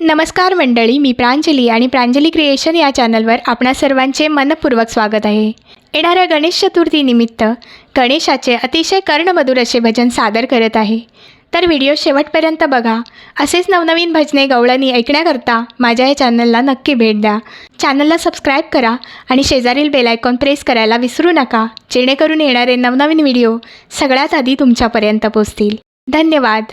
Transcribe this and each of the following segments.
नमस्कार मंडळी मी प्रांजली आणि प्रांजली क्रिएशन या चॅनलवर आपणा सर्वांचे मनपूर्वक स्वागत आहे. येणाऱ्या गणेश चतुर्थीनिमित्त गणेशाचे अतिशय कर्णमधुर असे भजन सादर करत आहे. तर व्हिडिओ शेवटपर्यंत बघा. असेच नवनवीन भजने गवळणी ऐकण्याकरता माझ्या या चॅनलला नक्की भेट द्या. चॅनलला सबस्क्राईब करा आणि शेजारील बेलायकॉन प्रेस करायला विसरू नका जेणेकरून येणारे नवनवीन व्हिडिओ सगळ्यात आधी तुमच्यापर्यंत पोचतील धन्यवाद.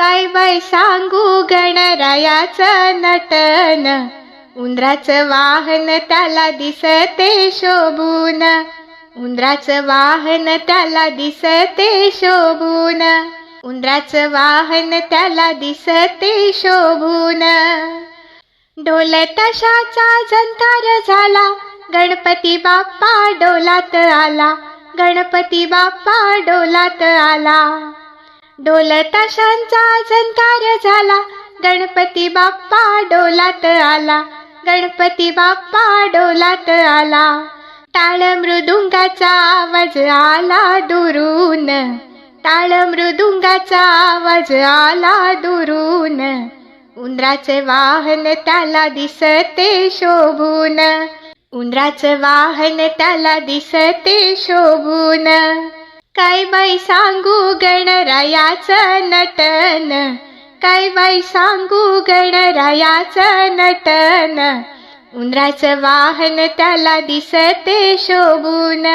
काय बाई सांगू गणरायाचं नटन? उंदराचं वाहन त्याला दिसते शोभून. उंदराचं वाहन त्याला दिसते शोभून. उंदराचं वाहन त्याला दिसते शोभून. ढोल तशाचा जंतार झाला. गणपती बाप्पा डोलात आला. गणपती बाप्पा डोलात आला. ढोलताशांचा झंकार झाला. गणपती बाप्पा डोलात आला. गणपती बाप्पा डोलात आला. टाळ मृदुंगाचा आवाज आला दुरून. टाळ मृदुंगाचा आवाज आला दुरून. उंदराचे वाहन त्याला दिसते शोभून. उंदराचं वाहन त्याला दिसते शोभून. काय बाई सांगू गणरायाचं नटन? काय बाई सांगू गणरायाचं नटन? उंदराचं वाहन त्याला दिसते शोभून.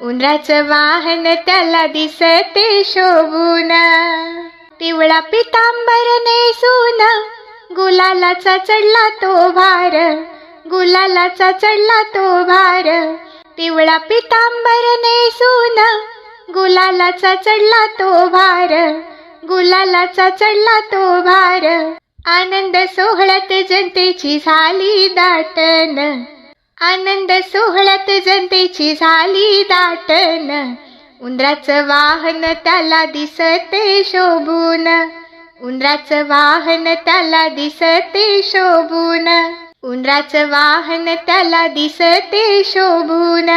उंदराचं वाहन त्याला दिसते शोभून. पिवळा पितांबर नेसून गुलालाचा चढला तो भार. गुलालाचा चढला तो भार. पिवळा पितांबर नेसून गुलालाचा चढला तो भार गुलालाचा चढला तो भार. आनंद सोहळ्यात जनतेची झाली दाटन आनंद सोहळ्यात जनतेची झाली दाटन उंदराचं वाहन त्याला दिसते शोभून. उंदराचं वाहन त्याला दिसते शोभून. उंदराचं वाहन त्याला दिसते शोभून.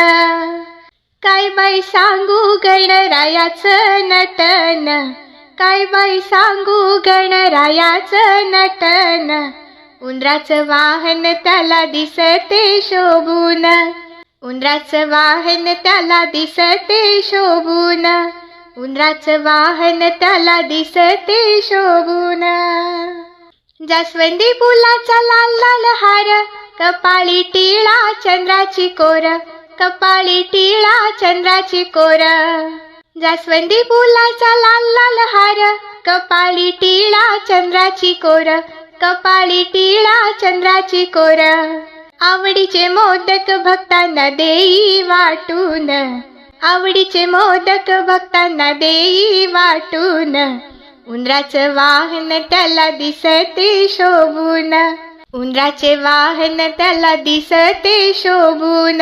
काय बाई सांगू गणरायाचं नटन? काय बाई सांगू गणरायाचं नटन? उंदराचं वाहन त्याला दिसते शोभून. उंदराचं वाहन त्याला दिसते शोभून. उंदराचं वाहन त्याला दिसते शोभून. जास्वंदी फुलाचा लाल लाल हार कपाळी टिळा चंद्राची कोर. कपाळी टिळा चंद्राची कोर. जास्वंदी फुलाचा लाल लाल हार. कपाळी टिळा चंद्राची कोर. कपाळी टिळा चंद्राची कोर. आवडीचे मोदक भक्तांना देई वाटून. आवडीचे मोदक भक्तांना देई वाटून. उंदराचं वाहन त्याला दिसते शोभून. उंदराचे वाहन त्याला दिसते शोभून.